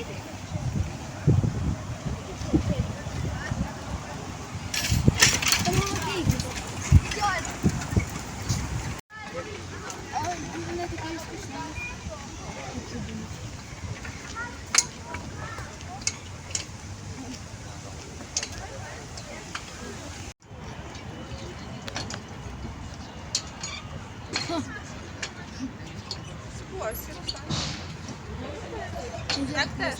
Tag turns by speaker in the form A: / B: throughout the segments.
A: easy.
B: Так теж.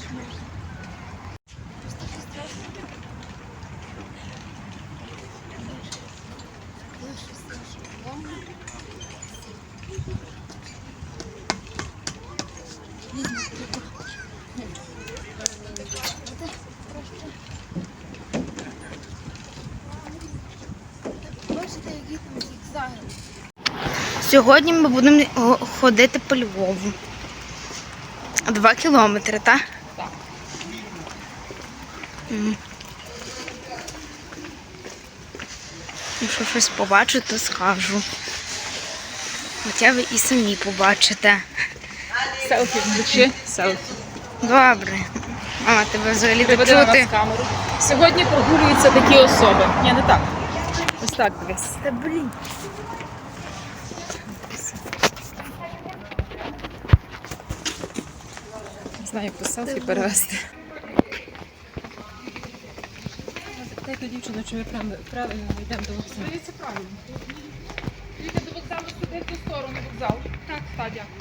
C: Сьогодні ми будемо ходити по Львову. Два кілометри, так?
B: Так.
C: Якщо щось побачу, то скажу. Хоча ви і самі побачите.
B: Селфі включи. Селфі.
C: Добре. Мама, тебе взагалі так чути.
B: камеру. Сьогодні прогулюються такі особи. Ні, не так. Ось так дивись.
C: Та блін.
B: Знаю, по селфі перевести. Запитайте дівчину, чи ми правильно йдемо до вокзалу. Дивіться правильно. Дивіться до вокзалу сюди в ту сторону вокзал. Так, так, дякую.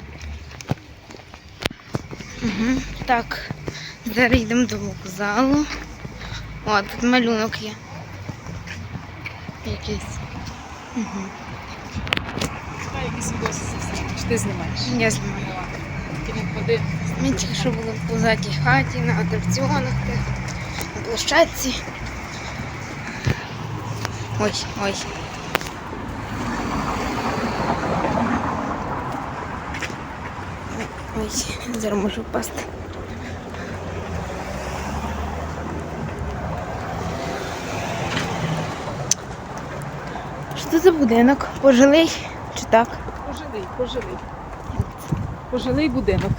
C: Угу. Так, зараз йдемо до вокзалу. О, тут малюнок є. Якийсь. Угу.
B: Знаю, якісь відоси Чи ти знімаєш?
C: Я знаю.
B: Тільки не.
C: Ми тільки що в позатій хаті, на атракціонах, на площадці. Ой, ой. Ой, зараз можу впасти. Що це за будинок? Пожилий чи так?
B: Пожилий, пожилий. Пожилий будинок.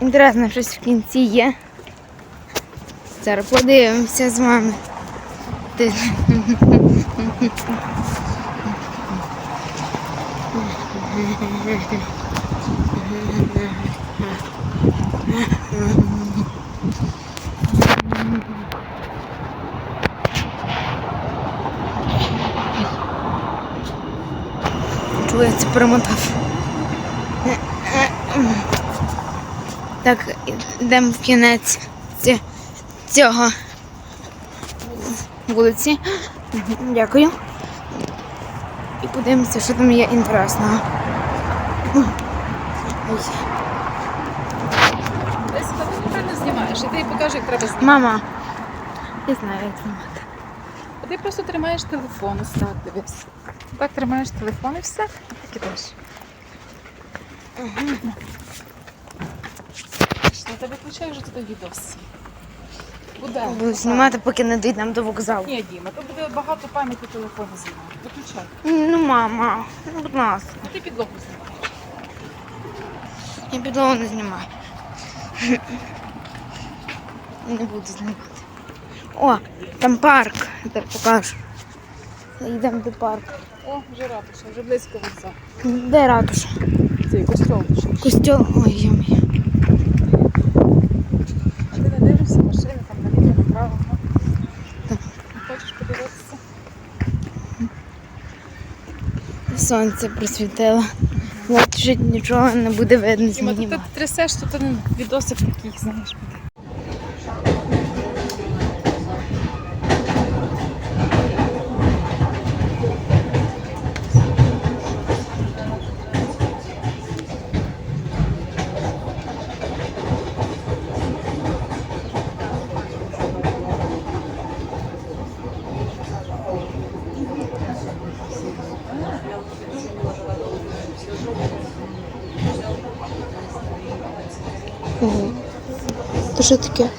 C: Інтересно, щось в кінці є. Зараз подивимося з вами. Ти- Чого я це перемотав? Так, йдемо в кінець цього вулиці. Дякую. І подивимося, що там є інтересного.
B: Десь ти знімаєш, і ти їй як треба знімати.
C: Мама, я знаю, як знімати.
B: Ти просто тримаєш телефон, ось так дивись. Так тримаєш телефон і все, так ідеш. На тебе включаю вже туди відос. Буде.
C: Буду знімати, поки не дійдемо до вокзалу.
B: Ні, Діма, то буде багато пам'яті телефону знімати. Виключай.
C: Ну, мама, ну, будь ласка.
B: А ти підлогу знімаєш.
C: Я підлогу не знімаю. Не буду знімати. О, там парк. Я тобі покажу. Йдемо до парку.
B: О, вже ратуша, вже близько вокзалу.
C: Де ратуша?
B: Цей костьол.
C: Костюм. Ой, йомі.
B: А ти не дивишся машини, там наліво, направо. ну?
C: Так.
B: Не Хочеш подивитися?
C: Сонце просвітило. От вже нічого не буде видно
B: Діма, ти
C: тут
B: трясеш, то ти відосик таких, знаєш,
C: Ого. То що таке?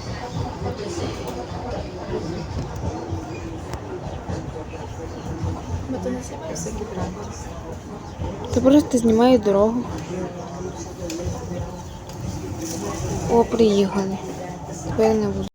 C: Та просто знімаю дорогу. О, приїхали. Тепер не буду.